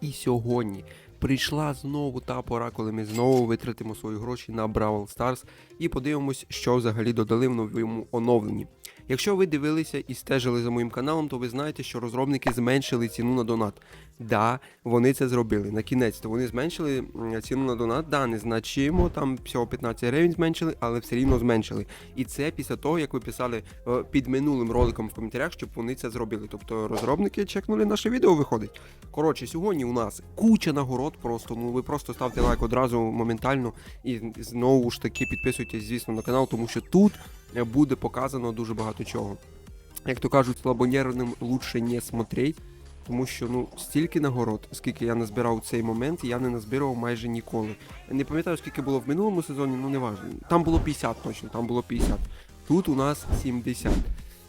І сьогодні прийшла знову та пора, коли ми знову витратимо свої гроші на Бравл Старс і подивимось, що взагалі додали в новому оновленні. Якщо ви дивилися і стежили за моїм каналом, то ви знаєте, що розробники зменшили ціну на донат. Да, вони це зробили. На кінець то вони зменшили ціну на донат. Да, незначимо, там всього 15 гривень зменшили, але все рівно зменшили. І це після того, як ви писали е, під минулим роликом в коментарях, щоб вони це зробили. Тобто розробники чекнули наше відео, виходить. Коротше, сьогодні у нас куча нагород. Просто ну ви просто ставте лайк одразу моментально і знову ж таки підписуйтесь, звісно, на канал, тому що тут буде показано дуже багато чого. Як то кажуть, слабонервним лучше не смотреть. Тому що ну стільки нагород, скільки я назбирав у цей момент, я не назбирав майже ніколи. Не пам'ятаю, скільки було в минулому сезоні, ну не важливо. Там було 50 точно, там було 50. Тут у нас 70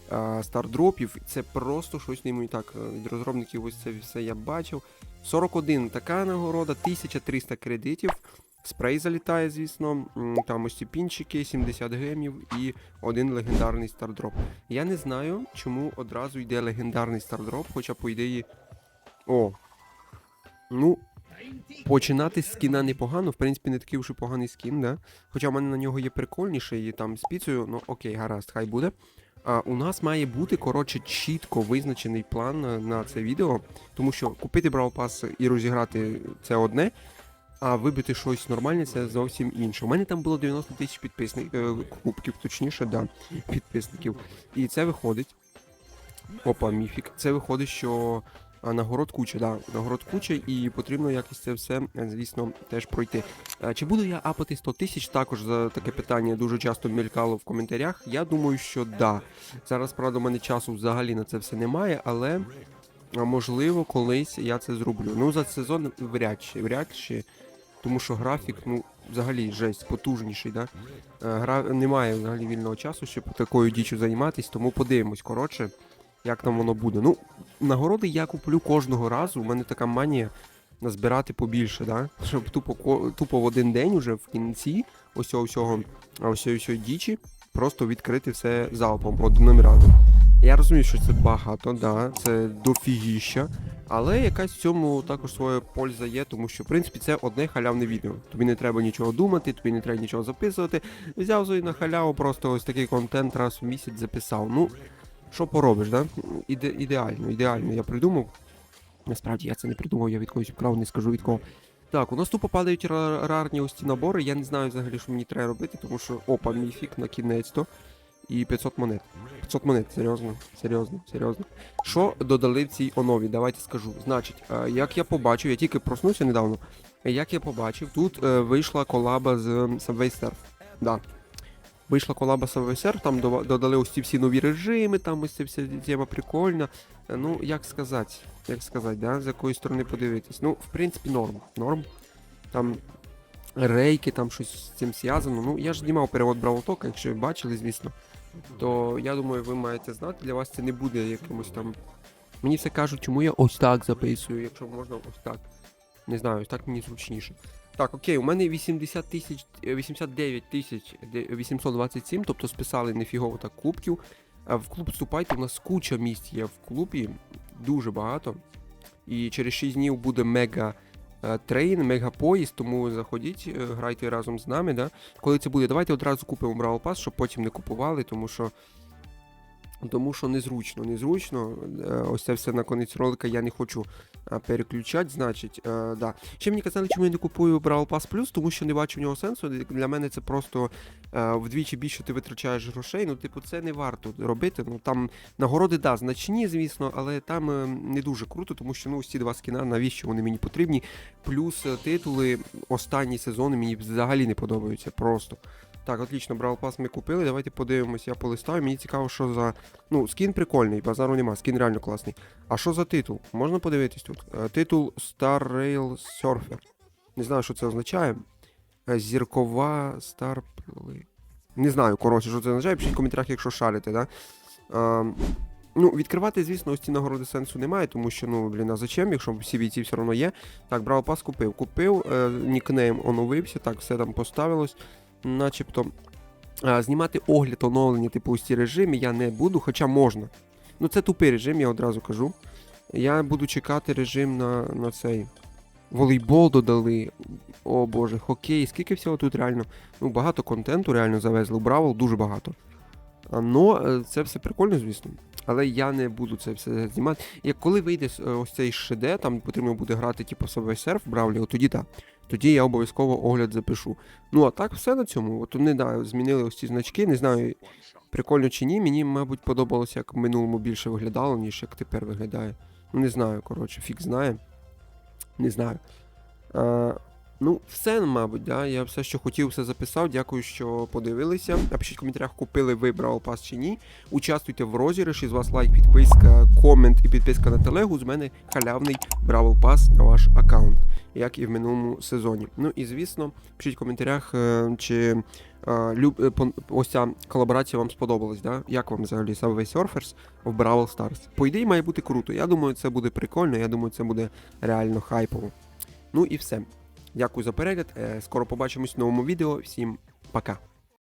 а, стардропів. Це просто щось неймовірне. Так, е, від розробників ось це все я бачив. 41 така нагорода, 1300 кредитів. Спрей залітає, звісно. Там ось ці пінчики, 70 гемів і один легендарний стардроп. Я не знаю, чому одразу йде легендарний стардроп, хоча по ідеї. О. Ну, починати з скіна непогано, в принципі, не такий вже поганий скін, да? Хоча в мене на нього є прикольніший і там з піцею, ну окей, гаразд, хай буде. А у нас має бути, коротше, чітко визначений план на, на це відео, тому що купити Brawl Pass і розіграти це одне, а вибити щось нормальне це зовсім інше. У мене там було 90 тисяч підписників, кубків, точніше, да, підписників. І це виходить. Опа, міфік. Це виходить, що нагород куча, да, нагород куча, і потрібно якось це все, е, звісно, теж пройти. Чи буду я апати 100 тисяч? Також за таке питання дуже часто мелькало в коментарях. Я думаю, що да. Зараз, правда, у мене часу взагалі на це все немає, але можливо, колись я це зроблю. Ну, за сезон вряд чи, вряд чи. Тому що графік, ну, взагалі жесть, потужніший, да? Е, Гра... Немає взагалі вільного часу, щоб такою дічю займатися, тому подивимось, коротше, як там воно буде. Ну, нагороди я куплю кожного разу. У мене така манія назбирати побільше, да? Щоб тупо, тупо в один день уже в кінці ось всього, ось дічі просто відкрити все залпом одним разом. Я розумію, що це багато, да, це дофігіща. Але якась в цьому також своя польза є, тому що в принципі це одне халявне відео. Тобі не треба нічого думати, тобі не треба нічого записувати. Взяв собі на халяву, просто ось такий контент раз в місяць записав. Ну, що поробиш, да? Іде, ідеально, ідеально. Я придумав. Насправді я це не придумав, я від когось вкрав, не скажу від кого. Так, у нас тупо падають ра- рарні ось ці набори. Я не знаю взагалі, що мені треба робити, тому що опа, міфік на кінець-то. І 500 монет. 500 монет, серйозно, серйозно, серйозно. Що додали в цій онові? Давайте скажу. Значить, е, як я побачив, я тільки проснувся недавно. Як я побачив, тут е, вийшла колаба з Subway Surf. Да. Вийшла колаба Subway Surf, там додали ось ці всі нові режими, там ось ця вся тема прикольна. Е, Ну, як сказати, як сказати, да? з якої сторони подивитись. Ну, в принципі, норм. Норм. Там рейки, там щось з цим зв'язано. Ну, я ж знімав перевод Бравлтока, якщо ви бачили, звісно. То я думаю, ви маєте знати, для вас це не буде якимось там. Мені все кажуть, чому я ось так записую, якщо можна ось так. Не знаю, ось так мені зручніше. Так, окей, у мене 80 тисяч, е, 89 тисяч 827, тобто списали нефігово так кубків. В клуб вступайте, у нас куча місць є в клубі, дуже багато. І через 6 днів буде мега е, трейн, мегапоїзд, тому заходіть, е, грайте разом з нами. Да? Коли це буде, давайте одразу купимо Бравл Пас, щоб потім не купували, тому що. Тому що незручно, незручно. Е, Ось це все на конець ролика я не хочу переключати. Значить, е, да. Ще мені казали, чому я не купую Brawl Pass Plus, тому що не бачу в нього сенсу. Для мене це просто е, вдвічі більше ти витрачаєш грошей. Ну, типу, це не варто робити. Ну там нагороди, да, значні, звісно, але там е, не дуже круто, тому що ну ці два скіна, навіщо вони мені потрібні. Плюс е, титули останні сезони мені взагалі не подобаються. Просто. Так, отлично, Brawl Pass ми купили. Давайте подивимось, я полистаю. Мені цікаво, що за. Ну, скін прикольний, базару нема, скін реально класний. А що за титул? Можна подивитись тут? Е, Титул Star Rail Surfer. Не знаю, що це означає. Е, Зіркова Star Не знаю, коротше, що це означає. Пишіть в коментарях, якщо шарите, да? Е, ну, відкривати, звісно, ось ці нагороди сенсу немає, тому що, ну, блін, а зачем, якщо всі бійці все одно є. Так, Brawl Pass купив. Купив, е, нікнейм оновився, так, все там поставилось. Начебто. Знімати огляд оновлення, типу ось ці режими я не буду, хоча можна. Ну це тупий режим, я одразу кажу. Я буду чекати режим на, на цей. Волейбол додали. О боже, хокей. Скільки всього тут реально. Ну, багато контенту реально завезли. У Бравл дуже багато. Но е, це все прикольно, звісно. Але я не буду це все знімати. Як коли вийде е, ось цей шеде, там потрібно буде грати, типу, Subway Surf в Бравлі, от тоді так. Тоді я обов'язково огляд запишу. Ну а так все на цьому. От вони да, змінили ось ці значки. Не знаю, прикольно чи ні. Мені, мабуть, подобалося, як в минулому більше виглядало, ніж як тепер виглядає. Ну, не знаю, коротше, фік знає. Не знаю. А, ну, все, мабуть, да. Я все, що хотів, все записав. Дякую, що подивилися. Напишіть в коментарях, купили ви Brawl Pass чи ні. Участвуйте в розіграші. З вас лайк, підписка, комент і підписка на телегу. З мене халявний Brawl Pass на ваш аккаунт, як і в минулому сезоні. Ну і звісно, пишіть в коментарях, е, чи е, люб, е, ось ця колаборація вам сподобалась, да? Як вам взагалі Subway Surfers в Бравл Stars? По ідеї має бути круто. Я думаю, це буде прикольно, я думаю, це буде реально хайпово. Ну і все. Дякую за перегляд. Скоро побачимось в новому відео. Всім пока.